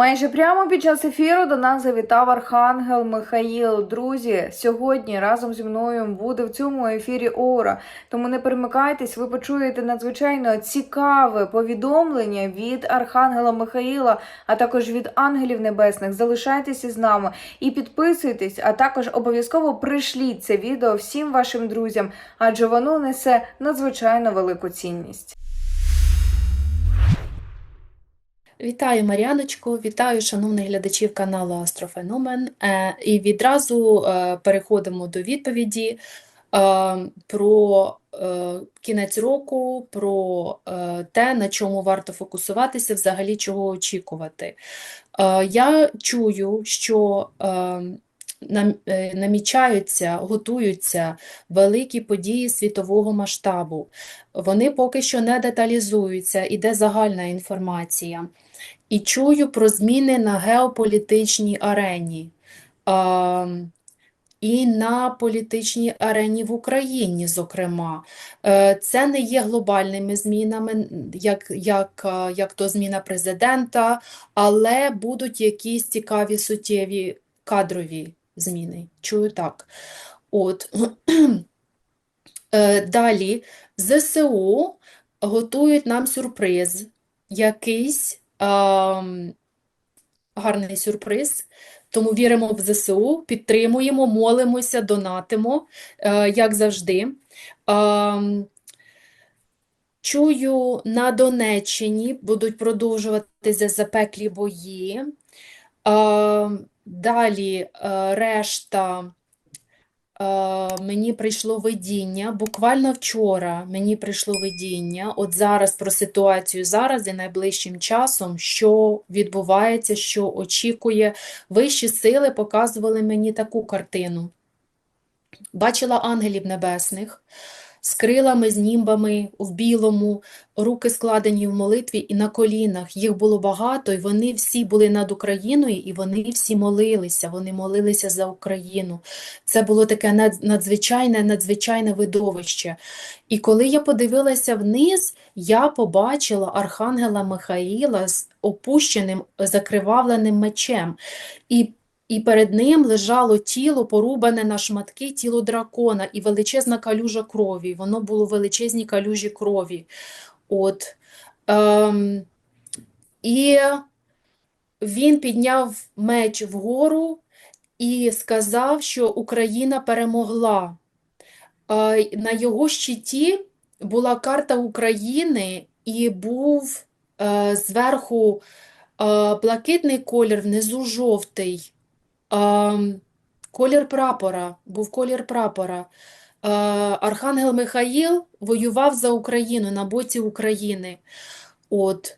Майже прямо під час ефіру до нас завітав Архангел Михаїл. Друзі, сьогодні разом зі мною буде в цьому ефірі Ора. Тому не перемикайтесь, ви почуєте надзвичайно цікаве повідомлення від Архангела Михаїла, а також від ангелів небесних. Залишайтесь із нами і підписуйтесь, а також обов'язково пришліть це відео всім вашим друзям, адже воно несе надзвичайно велику цінність. Вітаю, Мар'яночко, вітаю шановних глядачів каналу Астрофеномен. І відразу е, переходимо до відповіді е, про е, кінець року, про те, на чому варто фокусуватися, взагалі чого очікувати. Я чую, що намічаються, готуються великі події світового масштабу. Вони поки що не деталізуються, іде загальна інформація. І чую про зміни на геополітичній арені. А, і на політичній арені в Україні, зокрема. Е, Це не є глобальними змінами, як, як, е, як то зміна президента, але будуть якісь цікаві суттєві кадрові зміни. Чую так. От. Е, Далі ЗСУ готують нам сюрприз, якийсь ем, гарний сюрприз. Тому віримо в ЗСУ, підтримуємо, молимося, донатимо, е, як завжди. Чую, на Донеччині будуть продовжуватися запеклі бої. Ем, далі е, решта. Е, Мені прийшло видіння, буквально вчора мені прийшло видіння, от зараз про ситуацію зараз і найближчим часом, що відбувається, що очікує. Вищі сили показували мені таку картину. Бачила ангелів небесних з крилами, з німбами в білому, руки складені в молитві і на колінах. Їх було багато, і вони всі були над Україною, і вони всі молилися. Вони молилися за Україну. Це було таке надзвичайне, надзвичайне видовище. І коли я подивилася вниз, я побачила архангела Михаїла з опущеним, закривавленим мечем. І і перед ним лежало тіло, порубане на шматки, тіло дракона і величезна калюжа крові. Воно було в величезній калюжі крові. От. Ем, і він підняв меч вгору і сказав, що Україна перемогла. Е, На його щиті була карта України і був е, зверху е, блакитний колір, внизу жовтий. Ем, Колір прапора, був колір прапора. Е, Архангел Михаїл воював за Україну на боці України. От.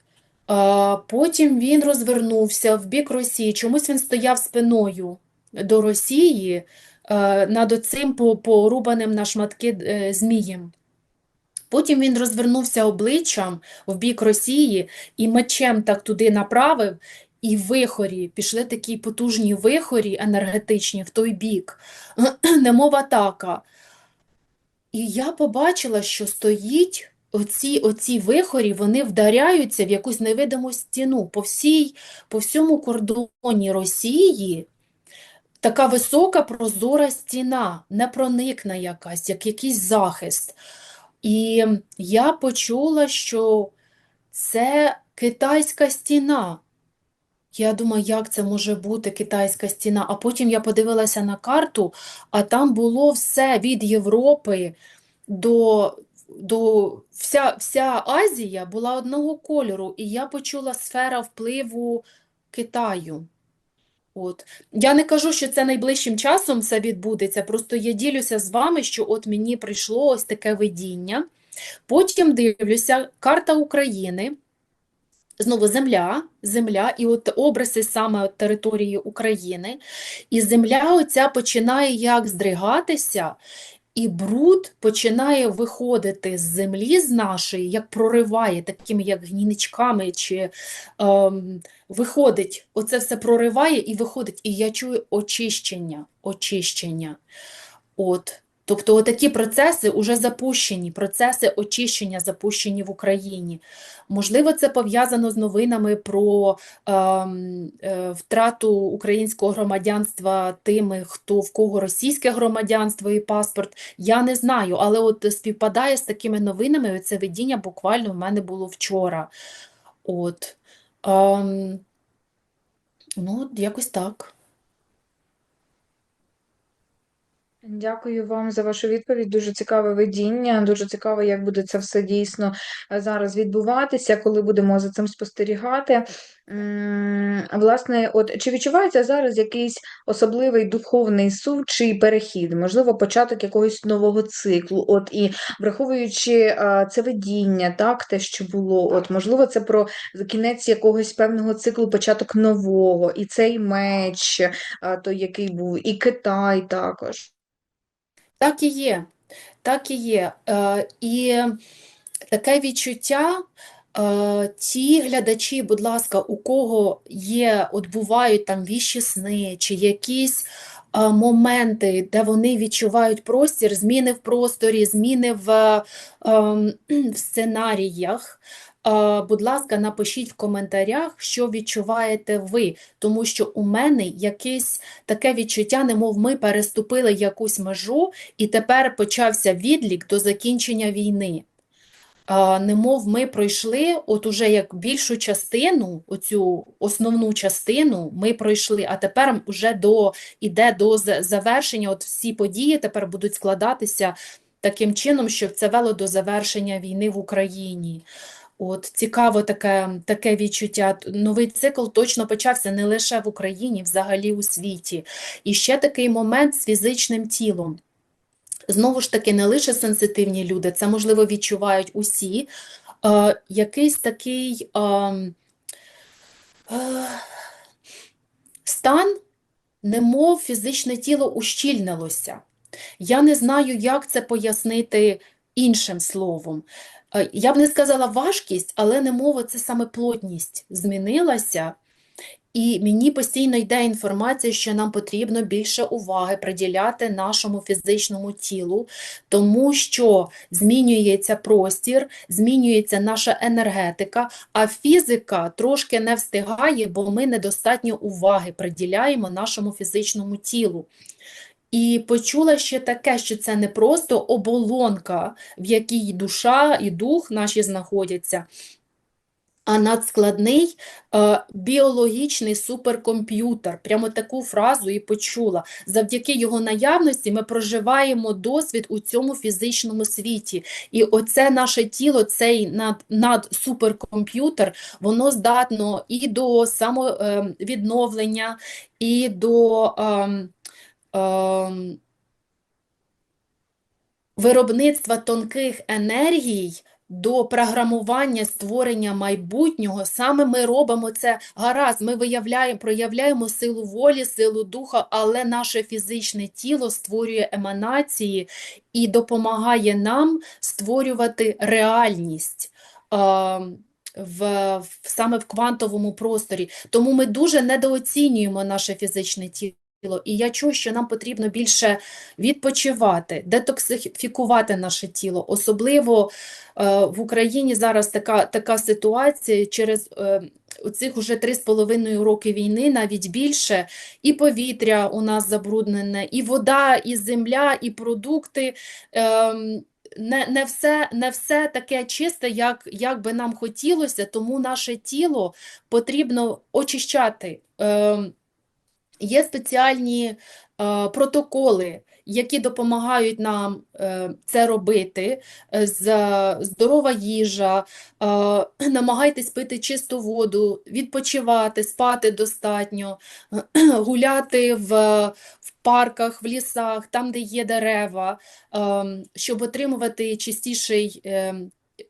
Е, Потім він розвернувся в бік Росії. Чомусь він стояв спиною до Росії е, над оцим по- порубаним на шматки змієм. Потім він розвернувся обличчям в бік Росії і мечем так туди направив, і вихорі, пішли такі потужні вихорі енергетичні в той бік, немов атака. І я побачила, що стоїть оці, оці вихорі, вони вдаряються в якусь невидиму стіну по всій, по всьому кордоні Росії. Така висока прозора стіна, непроникна якась, як якийсь захист. І я почула, що це китайська стіна. Я думаю, як це може бути китайська стіна? А потім я подивилася на карту, а там було все від Європи до, до вся, вся Азія була одного кольору, і я почула сфера впливу Китаю. От. Я не кажу, що це найближчим часом все відбудеться, просто я ділюся з вами, що от мені прийшло ось таке видіння. Потім дивлюся, карта України. Знову земля, земля, і от обриси саме території України. І земля оця починає як здригатися, і бруд починає виходити з землі з нашої, як прориває, такими як гніничками, чи ем, виходить, оце все прориває і виходить. І я чую очищення, очищення. От. Тобто отакі процеси вже запущені, процеси очищення запущені в Україні. Можливо, це пов'язано з новинами про ем, е, втрату українського громадянства тими, хто в кого російське громадянство і паспорт. Я не знаю, але от співпадає з такими новинами. Це видіння буквально в мене було вчора. От. Ем, ну, якось так. Дякую вам за вашу відповідь. Дуже цікаве видіння. Дуже цікаво, як буде це все дійсно е, зараз відбуватися, коли будемо за цим спостерігати. Власне, от чи відчувається зараз якийсь особливий духовний сув чи перехід, можливо, початок якогось нового циклу? От і враховуючи е, це видіння, так, те, що було, от можливо, це про кінець якогось певного циклу, початок нового, і цей меч, е, той, який був, і Китай також. Так і є, так і є. Е, і таке відчуття, е, ті глядачі, будь ласка, у кого є, от бувають там віщі сни, чи якісь е, моменти, де вони відчувають простір, зміни в просторі, зміни в, е, в сценаріях. Е, Будь ласка, напишіть в коментарях, що відчуваєте ви, тому що у мене якесь таке відчуття, немов ми переступили якусь межу, і тепер почався відлік до закінчення війни. Немов ми пройшли, от уже як більшу частину, оцю основну частину ми пройшли, а тепер уже до, іде до завершення, от всі події тепер будуть складатися таким чином, щоб це вело до завершення війни в Україні. От цікаво таке, таке відчуття. Новий цикл точно почався не лише в Україні, взагалі у світі. І ще такий момент з фізичним тілом. Знову ж таки, не лише сенситивні люди, це, можливо, відчувають усі. Е, якийсь такий е, е, стан, немов фізичне тіло ущільнилося. Я не знаю, як це пояснити іншим словом. Е, Я б не сказала важкість, але немов це саме плотність змінилася. І мені постійно йде інформація, що нам потрібно більше уваги приділяти нашому фізичному тілу, тому що змінюється простір, змінюється наша енергетика, а фізика трошки не встигає, бо ми недостатньо уваги приділяємо нашому фізичному тілу. І почула ще таке, що це не просто оболонка, в якій душа і дух наші знаходяться, а надскладний е, біологічний суперкомп'ютер. Прямо таку фразу і почула. Завдяки його наявності ми проживаємо досвід у цьому фізичному світі. І оце наше тіло, цей над, надсуперкомп'ютер, воно здатно і до самовідновлення, і до ем, ем, виробництва тонких енергій до програмування створення майбутнього, саме ми робимо це гаразд. Ми виявляємо, проявляємо силу волі, силу духа, але наше фізичне тіло створює еманації і допомагає нам створювати реальність. а, В, в, саме в квантовому просторі. Тому ми дуже недооцінюємо наше фізичне тіло. І я чую, що нам потрібно більше відпочивати, детоксифікувати наше тіло. Особливо е, в Україні зараз така, така ситуація через е, оцих уже 3,5 роки війни, навіть більше, і повітря у нас забруднене, і вода, і земля, і продукти. ем, не, не все, не все таке чисте, як, як би нам хотілося, тому наше тіло потрібно очищати. Ем, Є спеціальні е, протоколи, які допомагають нам е, це робити. Е, з- здорова їжа, е, намагайтесь пити чисту воду, відпочивати, спати достатньо, гуляти в, в парках, в лісах, там, де є дерева, е, щоб отримувати чистіший. е,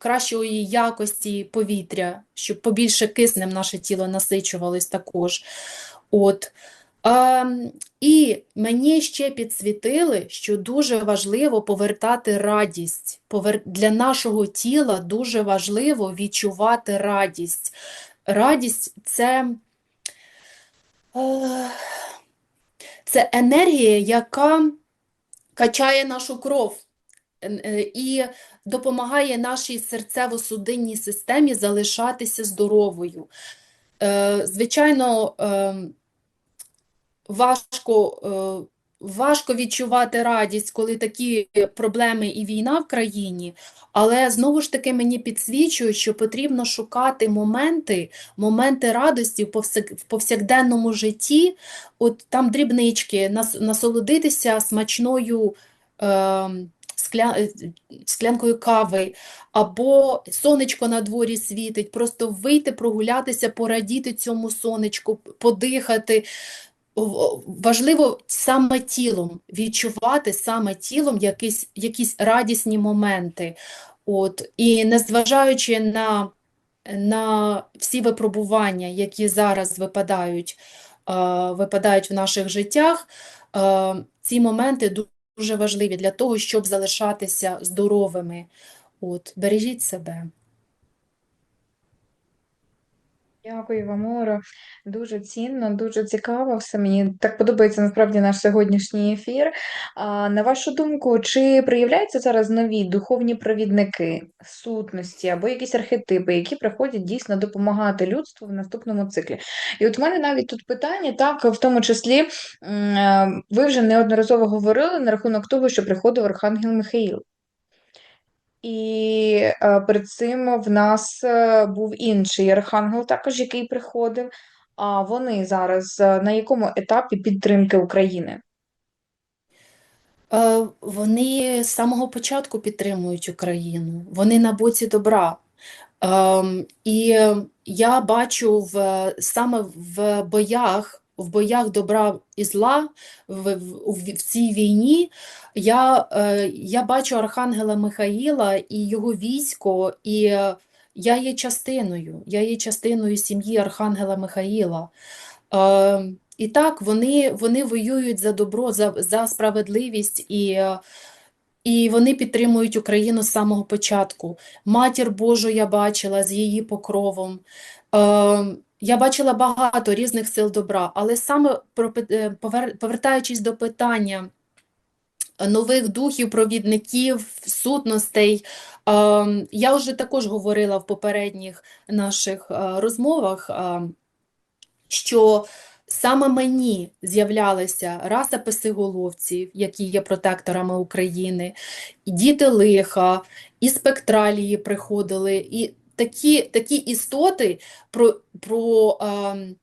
Кращої якості повітря, щоб побільше киснем наше тіло насичувалось також. От. А, і мені ще підсвітили, що дуже важливо повертати радість. Для нашого тіла дуже важливо відчувати радість. Радість це, е, це енергія, яка качає нашу кров е, і допомагає нашій серцево-судинній системі залишатися здоровою. Е, Звичайно, ем, важко, е, важко відчувати радість, коли такі проблеми і війна в країні, але знову ж таки мені підсвічує, що потрібно шукати моменти, моменти радості в повсякденному житті, от там дрібнички, насолодитися смачною ем, е, склянкою кави, або сонечко на дворі світить, просто вийти, прогулятися, порадіти цьому сонечку, подихати. Важливо саме тілом, відчувати саме тілом якісь, якісь радісні моменти. От. І незважаючи на, на всі випробування, які зараз випадають, е, випадають в наших життях, е, ці моменти дуже важливі для того, щоб залишатися здоровими. От. Бережіть себе. Дякую вам, Оро. Дуже цінно, дуже цікаво все. Мені так подобається насправді наш сьогоднішній ефір. А, на вашу думку, чи проявляються зараз нові духовні провідники, сутності або якісь архетипи, які приходять дійсно допомагати людству в наступному циклі? І от в мене навіть тут питання, так, в тому числі, е, ви вже неодноразово говорили на рахунок того, що приходив Архангел Михаїл. І е, перед цим в нас е, був інший архангел, також який приходив. А вони зараз е, на якому етапі підтримки України? Вони з самого початку підтримують Україну, вони на боці добра. Ем, І я бачу в, саме в боях, в боях добра і зла, в, в, в цій війні, я, е, я бачу Архангела Михаїла і його військо, і я є частиною, я є частиною сім'ї Архангела Михаїла. Е, і так, вони, вони воюють за добро, за, за справедливість, і, і вони підтримують Україну з самого початку. Матір Божу я бачила з її покровом. Е, я бачила багато різних сил добра, але саме е, повер- повертаючись до питання нових духів, провідників, сутностей, е, я вже також говорила в попередніх наших е, розмовах. е, що саме мені з'являлися раса писиголовців, які є протекторами України, діти лиха, і спектралії приходили, і такі, такі істоти, про, про, ем,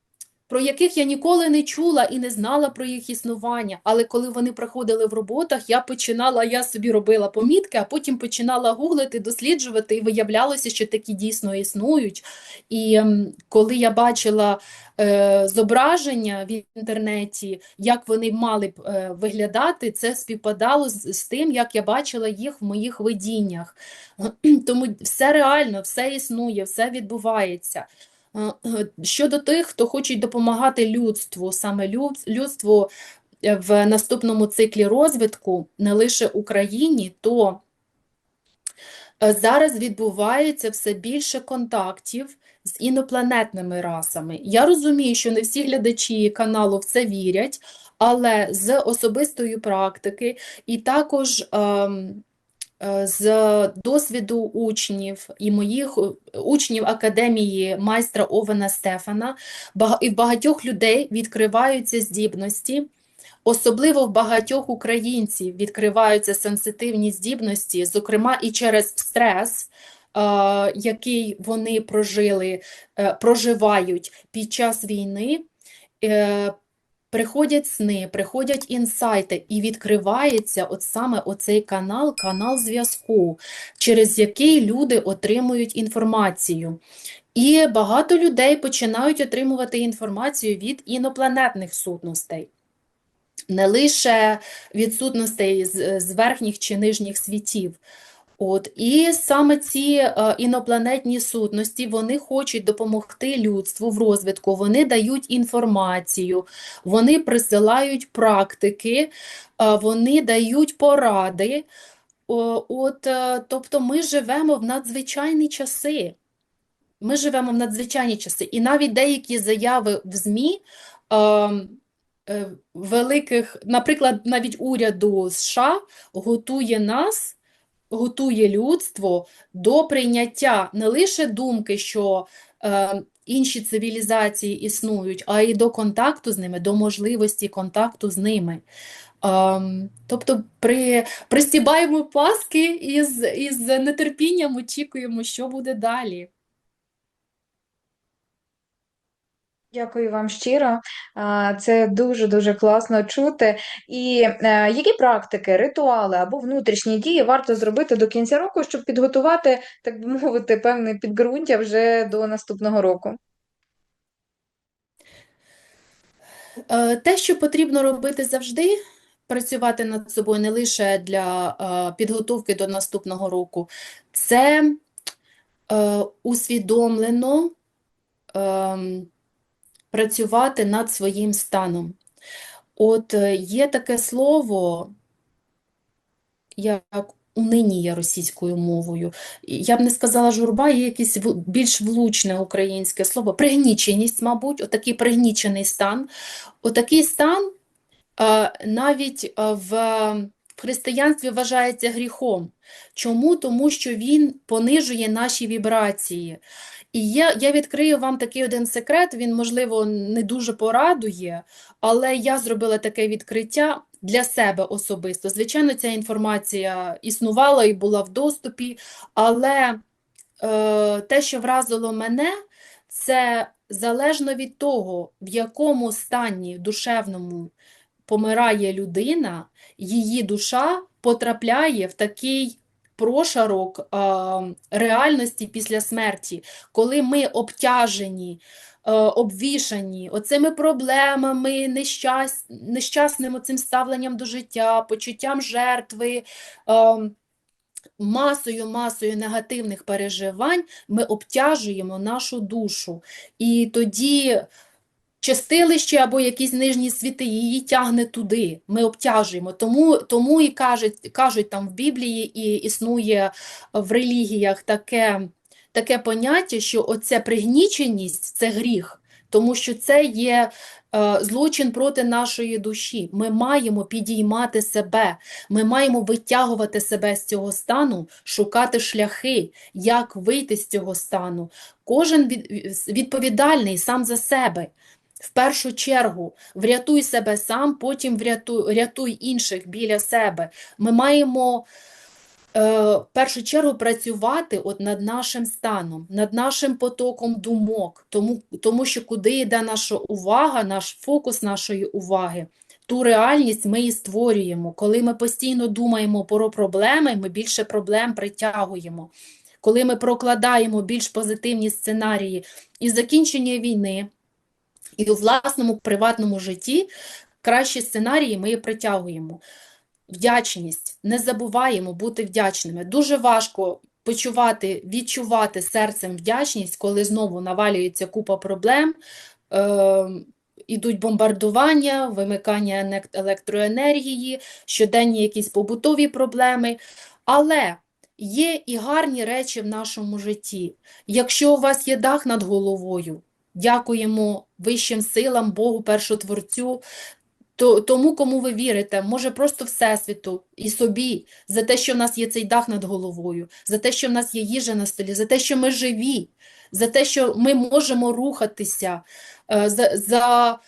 про яких я ніколи не чула і не знала про їх існування. Але коли вони приходили в роботах, я починала, я собі робила помітки, а потім починала гуглити, досліджувати, і виявлялося, що такі дійсно існують. І ем, коли я бачила е, зображення в інтернеті, як вони мали б е, виглядати, це співпадало з, з тим, як я бачила їх в моїх видіннях. Тому все реально, все існує, все відбувається. Щодо тих, хто хочуть допомагати людству, саме людству е, в наступному циклі розвитку, не лише Україні, то Е, Зараз відбувається все більше контактів з інопланетними расами. Я розумію, що не всі глядачі каналу в це вірять, але з особистої практики і також ем, з досвіду учнів і моїх е, учнів академії майстра Овена Стефана, і в багатьох людей відкриваються здібності. Особливо в багатьох українців відкриваються сенситивні здібності, зокрема і через стрес, е, який вони прожили, е, проживають під час війни. Приходять сни, приходять інсайти, і відкривається от саме оцей канал, канал зв'язку, через який люди отримують інформацію. І багато людей починають отримувати інформацію від інопланетних сутностей не лише відсутностей з верхніх чи нижніх світів. От, і саме ці е, інопланетні сутності, вони хочуть допомогти людству в розвитку, вони дають інформацію, вони присилають практики, е, вони дають поради. От, е, тобто ми живемо в надзвичайні часи. Ми живемо в надзвичайні часи. І навіть деякі заяви в ЗМІ ем, е, великих, наприклад, навіть уряду США готує нас, готує людство до прийняття не лише думки, що е, інші цивілізації існують, а й до контакту з ними, до можливості контакту з ними. Um, тобто при, пристібаємо паски і з, і з нетерпінням очікуємо, що буде далі. Дякую вам щиро. Це дуже-дуже класно чути. І е, які практики, ритуали або внутрішні дії варто зробити до кінця року, щоб підготувати, так би мовити, певне підґрунтя вже до наступного року? Е, Те, що потрібно робити завжди, працювати над собою не лише для е, підготовки до наступного року, це усвідомлено ем, працювати над своїм станом. От е, є таке слово, як унинія російською мовою. Я б не сказала журба, є якесь більш влучне українське слово. Пригніченість, мабуть, отакий пригнічений стан. Отакий стан е, навіть е, в християнстві вважається гріхом. Чому? Тому що він понижує наші вібрації. І я, я відкрию вам такий один секрет, він, можливо, не дуже порадує, але я зробила таке відкриття для себе особисто. Звичайно, ця інформація існувала і була в доступі, але е, те, що вразило мене, це залежно від того, в якому стані душевному помирає людина, її душа потрапляє в такий прошарок а, реальності після смерті, коли ми обтяжені, е, обвішані оцими проблемами, нещас... нещасним цим ставленням до життя, почуттям жертви. е, Масою, масою негативних переживань ми обтяжуємо нашу душу. І тоді чистилище або якісь нижні світи її тягне туди. Ми обтяжуємо. Тому, тому і кажуть, кажуть там в Біблії і існує в релігіях таке, таке поняття, що оця пригніченість це гріх, тому що це є е, злочин проти нашої душі. Ми маємо підіймати себе, ми маємо витягувати себе з цього стану, шукати шляхи, як вийти з цього стану. Кожен від, відповідальний сам за себе. В першу чергу врятуй себе сам, потім врятуй, рятуй інших біля себе. Ми маємо е, в першу чергу працювати от над нашим станом, над нашим потоком думок, тому, тому що куди йде наша увага, наш фокус нашої уваги, ту реальність ми і створюємо. Коли ми постійно думаємо про проблеми, ми більше проблем притягуємо. Коли ми прокладаємо більш позитивні сценарії і закінчення війни, і у власному приватному житті кращі сценарії ми притягуємо. Вдячність. Не забуваємо бути вдячними. Дуже важко почувати, відчувати серцем вдячність, коли знову навалюється купа проблем, е, ідуть бомбардування, вимикання електроенергії, щоденні якісь побутові проблеми. Але є і гарні речі в нашому житті. Якщо у вас є дах над головою, Дякуємо вищим силам, Богу, першотворцю, то, тому, кому ви вірите, може просто Всесвіту і собі, за те, що в нас є цей дах над головою, за те, що в нас є їжа на столі, за те, що ми живі, за те, що ми можемо рухатися, е, за, за,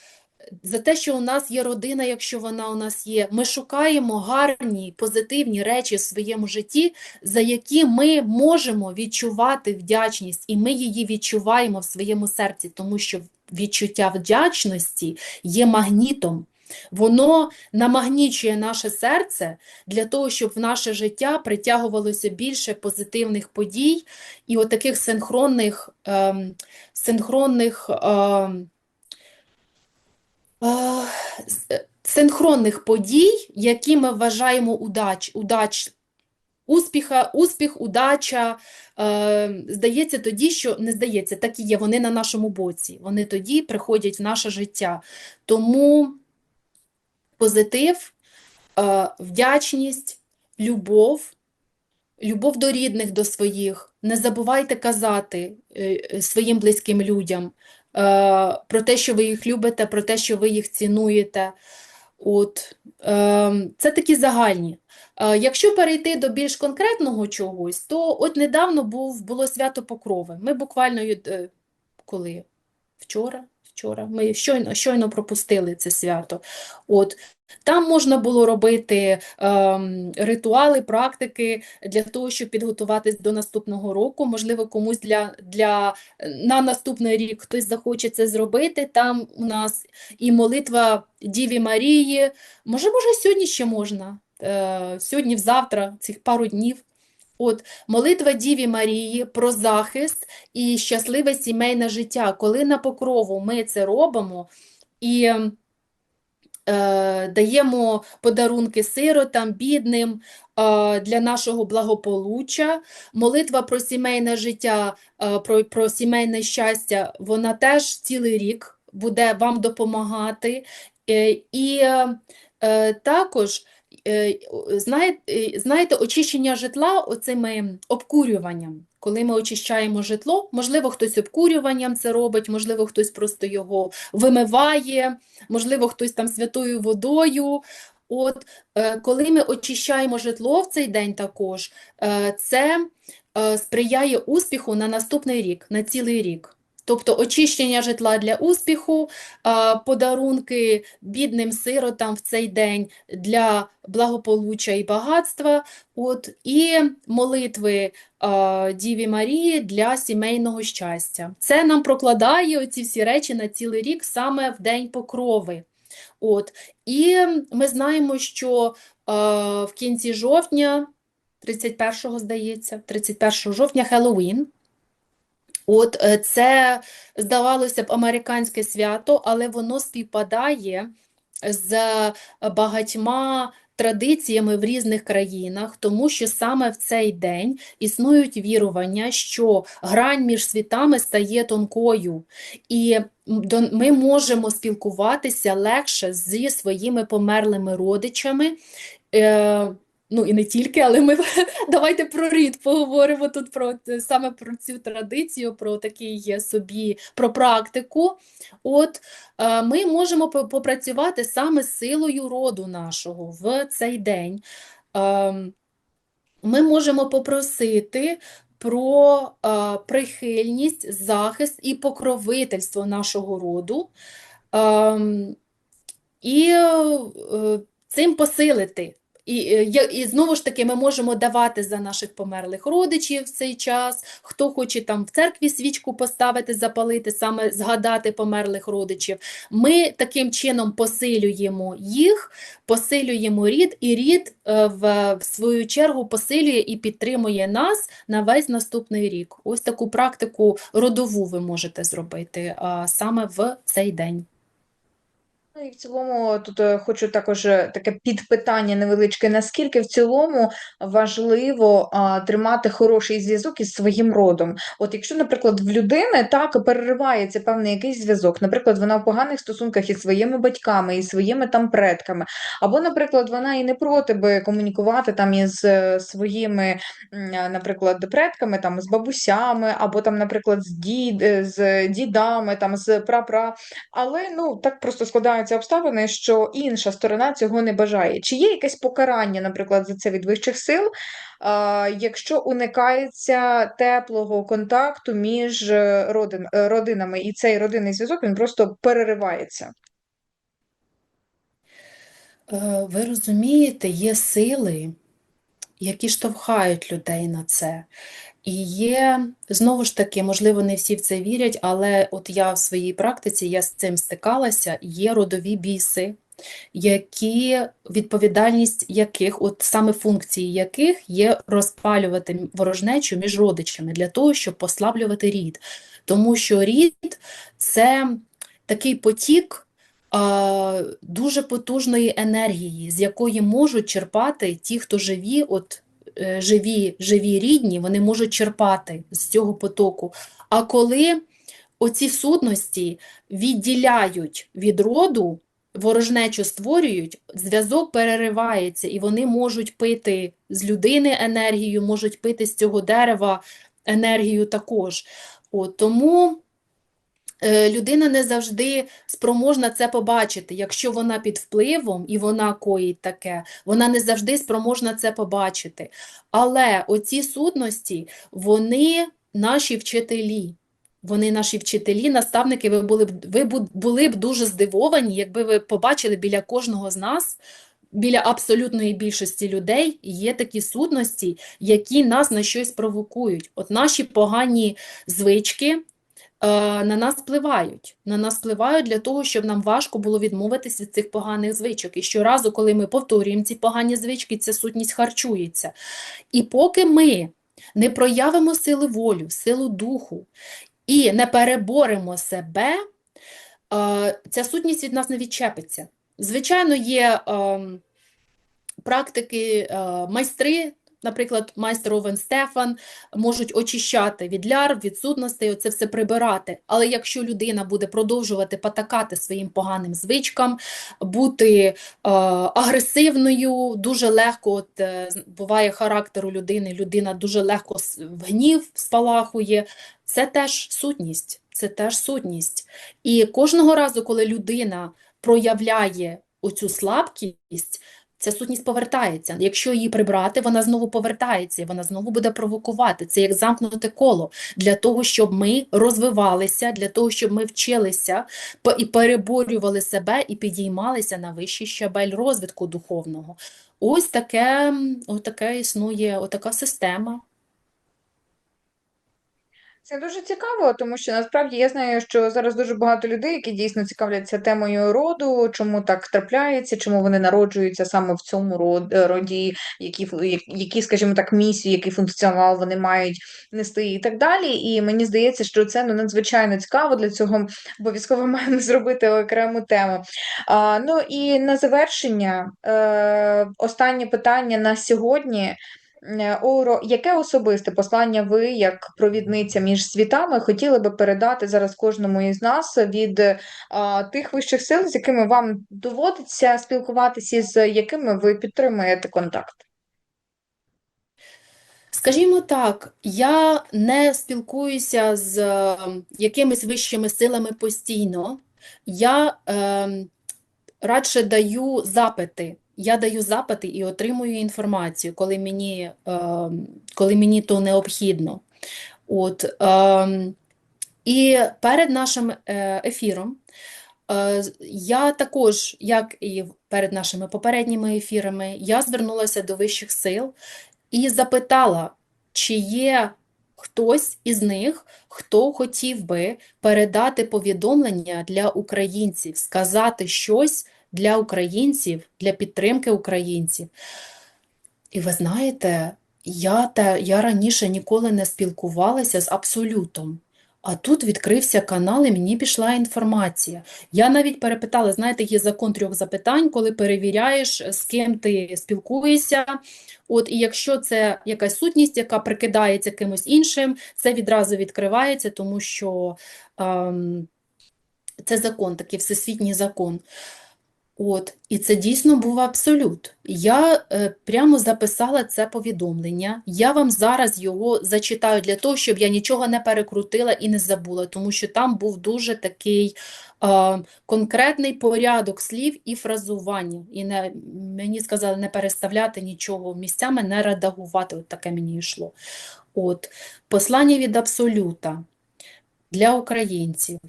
за те, що у нас є родина, якщо вона у нас є. Ми шукаємо гарні, позитивні речі в своєму житті, за які ми можемо відчувати вдячність, і ми її відчуваємо в своєму серці, тому що відчуття вдячності є магнітом. Воно намагнічує наше серце для того, щоб в наше життя притягувалося більше позитивних подій і отаких синхронних, ем, синхронних, ем, е, синхронних подій, які ми вважаємо удач, удач, успіха, успіх, удача. Е, здається тоді, що не здається, так і є, вони на нашому боці. Вони тоді приходять в наше життя. Тому позитив, е, вдячність, любов, любов до рідних, до своїх. Не забувайте казати е, е, своїм близьким людям про те, що ви їх любите, про те, що ви їх цінуєте. От, е, це такі загальні. Е, Якщо перейти до більш конкретного чогось, то от недавно був, було свято Покрови. Ми буквально е, коли? Вчора? Вчора. Ми щойно, щойно пропустили це свято. От. Там можна було робити ем, ритуали, практики для того, щоб підготуватись до наступного року. Можливо, комусь для, для на наступний рік хтось захоче це зробити. Там у нас і молитва Діві Марії. Може, може, сьогодні ще можна. Е, сьогодні, завтра, цих пару днів. От, молитва Діві Марії про захист і щасливе сімейне життя. Коли на покрову ми це робимо і е, даємо подарунки сиротам, бідним е, для нашого благополуччя. Молитва про сімейне життя, е, про, про сімейне щастя, вона теж цілий рік буде вам допомагати. Е, і е, також знаєте, знаєте, очищення житла оцими обкурюванням. Коли ми очищаємо житло, можливо, хтось обкурюванням це робить, можливо, хтось просто його вимиває, можливо, хтось там святою водою. От, е, коли ми очищаємо житло в цей день також, е, це е, сприяє успіху на наступний рік, на цілий рік. Тобто очищення житла для успіху, подарунки бідним сиротам в цей день для благополуччя і багатства, от, і молитви Діві Марії для сімейного щастя. Це нам прокладає оці всі речі на цілий рік саме в День Покрови. От. І ми знаємо, що в кінці жовтня, 31-го, здається, 31 жовтня Хеллоуін. От е, це, здавалося б, американське свято, але воно співпадає з багатьма традиціями в різних країнах, тому що саме в цей день існують вірування, що грань між світами стає тонкою, і ми можемо спілкуватися легше зі своїми померлими родичами. Е, Ну і не тільки, але ми давайте про рід поговоримо тут про саме про цю традицію, про такий собі про практику. От е, ми можемо попрацювати саме з силою роду нашого в цей день. Е, ми можемо попросити про е, прихильність, захист і покровительство нашого роду. І цим посилити. І е, і знову ж таки ми можемо давати за наших померлих родичів в цей час. Хто хоче там в церкві свічку поставити, запалити, саме згадати померлих родичів. Ми таким чином посилюємо їх, посилюємо рід, і рід е, в, в свою чергу посилює і підтримує нас на весь наступний рік. Ось таку практику родову ви можете зробити саме в цей день. І в цілому тут е, хочу також е, таке підпитання невеличке. Наскільки в цілому важливо а, тримати хороший зв'язок із своїм родом? От якщо, наприклад, в людини так переривається певний якийсь зв'язок, наприклад, вона в поганих стосунках із своїми батьками, із своїми там предками, або, наприклад, вона і не проти би комунікувати там із е, своїми, наприклад, предками, там з бабусями, або там, наприклад, з дід, з дідами, там з прапра, але ну так просто складає складаються обставини, що інша сторона цього не бажає. Чи є якесь покарання, наприклад, за це від вищих сил, якщо уникається теплого контакту між е, родин, е, родинами, і цей родинний зв'язок він просто переривається? Е, ви розумієте, є сили, які штовхають людей на це. І є, знову ж таки, можливо, не всі в це вірять, але от я в своїй практиці я з цим стикалася, є родові біси, які відповідальність яких, от саме функції яких є розпалювати ворожнечу між родичами для того, щоб послаблювати рід. Тому що рід це такий потік. Дуже потужної енергії, з якої можуть черпати ті, хто живі, от живі, живі рідні, вони можуть черпати з цього потоку. А коли оці сутності відділяють від роду, ворожнечу створюють, зв'язок переривається, і вони можуть пити з людини енергію, можуть пити з цього дерева енергію також. От, Тому е, людина не завжди спроможна це побачити. Якщо вона під впливом і вона коїть таке, вона не завжди спроможна це побачити. Але оці сутності, вони наші вчителі. Вони наші вчителі, наставники, ви були б, ви бу- були б дуже здивовані, якби ви побачили біля кожного з нас, біля абсолютної більшості людей є такі сутності, які нас на щось провокують. От наші погані звички е, на нас впливають. На нас впливають для того, щоб нам важко було відмовитись від цих поганих звичок. І щоразу, коли ми повторюємо ці погані звички, ця сутність харчується. І поки ми не проявимо сили волю, силу духу і не переборемо себе, е, ця сутність від нас не відчепиться. Звичайно, є ем, практики, е, майстри, наприклад, майстер Овен Стефан, можуть очищати від ляр, від сутностей, оце все прибирати. Але якщо людина буде продовжувати потакати своїм поганим звичкам, бути е, агресивною, дуже легко, от, е, буває характер у людини, людина дуже легко в гнів спалахує, це теж сутність, це теж сутність. І кожного разу, коли людина проявляє оцю слабкість, ця сутність повертається. Якщо її прибрати, вона знову повертається, вона знову буде провокувати. Це як замкнуте коло для того, щоб ми розвивалися, для того, щоб ми вчилися і переборювали себе і підіймалися на вищий щабель розвитку духовного. Ось таке, отаке існує, отака система. Це дуже цікаво, тому що насправді я знаю, що зараз дуже багато людей, які дійсно цікавляться темою роду, чому так трапляється, чому вони народжуються саме в цьому е, роді, які, які, скажімо так, місію, який функціонал вони мають нести і так далі. І мені здається, що це ну, надзвичайно цікаво. Для цього обов'язково маємо зробити окрему тему. А, ну і на завершення, е, останнє питання на сьогодні. Е, Оро, яке особисте послання ви, як провідниця між світами, хотіли би передати зараз кожному із нас від е, а, тих вищих сил, з якими вам доводиться спілкуватися, з якими ви підтримуєте контакт? Скажімо так, я не спілкуюся з е, якимись вищими силами постійно. Я е, радше даю запити. Я даю запити і отримую інформацію, коли мені, е, коли мені то необхідно. От, е, і перед нашим е, ефіром я також, як і перед нашими попередніми ефірами, я звернулася до вищих сил і запитала, чи є хтось із них, хто хотів би передати повідомлення для українців, сказати щось для українців, для підтримки українців. І ви знаєте, я, та, я раніше ніколи не спілкувалася з Абсолютом. А тут відкрився канал, і мені пішла інформація. Я навіть перепитала, знаєте, є закон трьох запитань, коли перевіряєш, з ким ти спілкуєшся. От, і якщо це якась сутність, яка прикидається кимось іншим, це відразу відкривається, тому що ем, це закон, такий всесвітній закон. От, і це дійсно був абсолют. Я е, прямо записала це повідомлення. Я вам зараз його зачитаю для того, щоб я нічого не перекрутила і не забула, тому що там був дуже такий е, конкретний порядок слів і фразування. І не, мені сказали не переставляти нічого місцями, не редагувати. От таке мені йшло. От, послання від абсолюта для українців.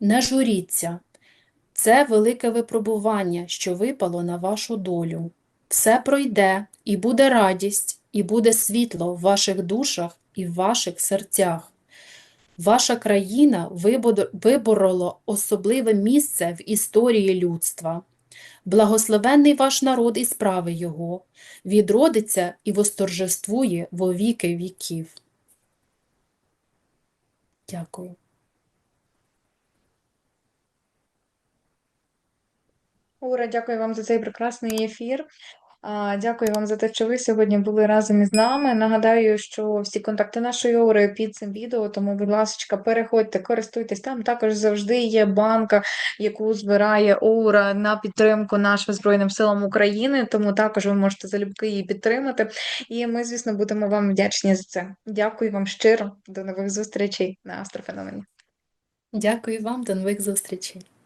Не журіться. Це велике випробування, що випало на вашу долю. Все пройде, і буде радість, і буде світло в ваших душах і в ваших серцях. Ваша країна виборола особливе місце в історії людства. Благословенний ваш народ і справи його, відродиться і восторжествує во віки віків. Дякую. Ура, дякую вам за цей прекрасний ефір. Дякую вам за те, що ви сьогодні були разом із нами. Нагадаю, що всі контакти нашої Ори під цим відео, тому, будь ласка, переходьте, користуйтесь. Там також завжди є банка, яку збирає Оура на підтримку нашим Збройним силам України. Тому також ви можете залюбки її підтримати. І ми, звісно, будемо вам вдячні за це. Дякую вам щиро. До нових зустрічей на Астрофеномені. Дякую вам, до нових зустрічей.